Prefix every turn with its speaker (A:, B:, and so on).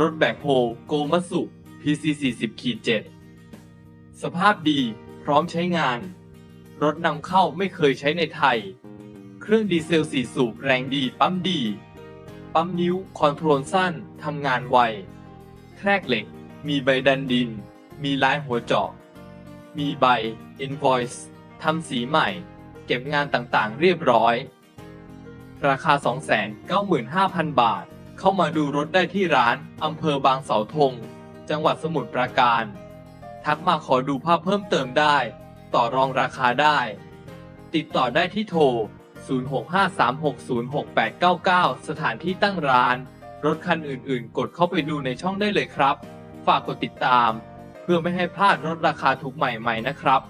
A: รถแบคโฮโกมัสุ PC 40ขีด7สภาพดี พร้อมใช้งาน รถนำเข้าไม่เคยใช้ในไทย เครื่องดีเซลสี่สูบแรงดี ปั๊มดี ปั๊มนิ้ว คอนโทรลสั้น ทำงานไว แทรกเหล็ก มีใบดันดิน มีลายหัวเจาะ มีใบ invoice ทำสีใหม่ เก็บงานต่างๆ เรียบร้อย ราคา 295,000 บาท เข้ามาดูรถได้ที่ร้านอำเภอบางเสาธง จังหวัดสมุทรปราการ ทักมาขอดูภาพเพิ่มเติมได้ ต่อรองราคาได้ ติดต่อได้ที่โทร 0653606899 สถานที่ตั้งร้าน รถคันอื่นๆ กดเข้าไปดูในช่องได้เลยครับ ฝากกดติดตาม เพื่อไม่ให้พลาดรถราคาถูกใหม่ๆนะครับ